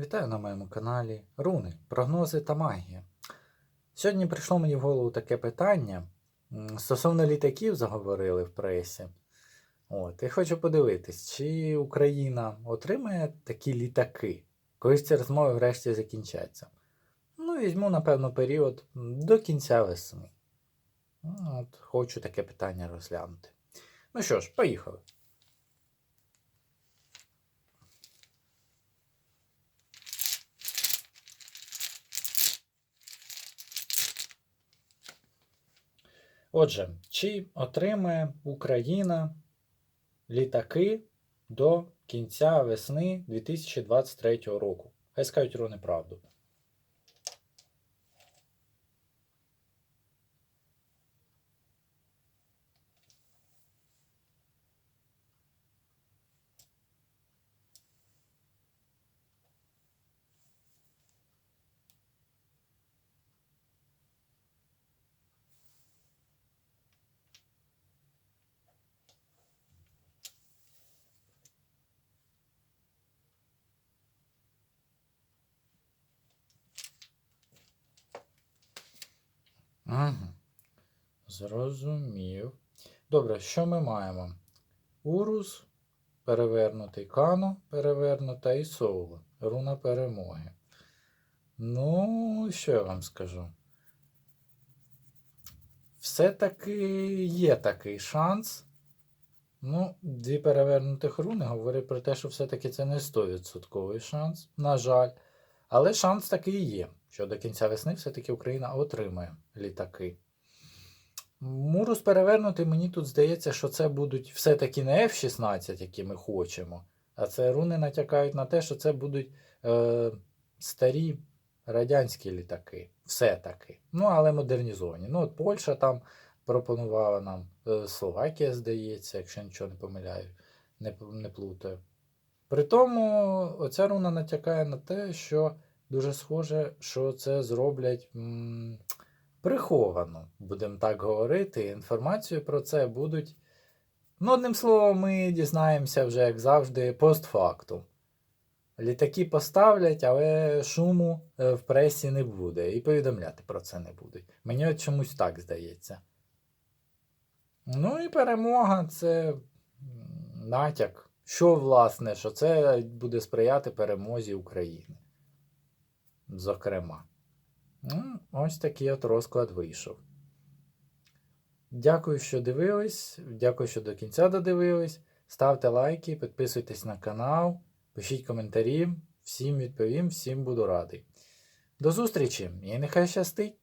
Вітаю на моєму каналі Руни, прогнози та магія. Сьогодні прийшло мені в голову таке питання. Стосовно літаків заговорили в пресі. От, і хочу подивитись, чи Україна отримає такі літаки, коли ці розмови врешті закінчаться. Ну, візьму, напевно, період до кінця весни. От, хочу таке питання розглянути. Ну що ж, поїхали. Отже, чи отримає Україна літаки до кінця весни 2023 року? Хай скажуть руни правду. Угу. Зрозумів. Добре, що ми маємо? Урус перевернутий, Кано перевернута і Соула. Руна перемоги. Ну, що я вам скажу? Все-таки є такий шанс. Ну, дві перевернутих руни говорять про те, що все-таки це не 100% шанс, на жаль. Але шанс такий є, що до кінця весни все-таки Україна отримає літаки. Мурус перевернутий, мені тут здається, що це будуть все-таки не F-16, які ми хочемо. А це руни натякають на те, що це будуть е, старі радянські літаки. Все-таки. Ну, але модернізовані. Ну, от Польща там пропонувала нам, е, Словакія, здається, якщо нічого не помиляю, не, не плутаю. При тому, оця руна натякає на те, що дуже схоже, що це зроблять м, приховано, будемо так говорити. Інформацію про це будуть. Ну, одним словом, ми дізнаємося вже, як завжди, постфактум. Літаки поставлять, але шуму е, в пресі не буде. І повідомляти про це не будуть. Мені от чомусь так здається. Ну і перемога це натяк. Що, власне, що це буде сприяти перемозі України. Зокрема. Ну, ось такий от розклад вийшов. Дякую, що дивились. Дякую, що до кінця додивились. Ставте лайки, підписуйтесь на канал, пишіть коментарі. Всім відповім, всім буду радий. До зустрічі і нехай щастить!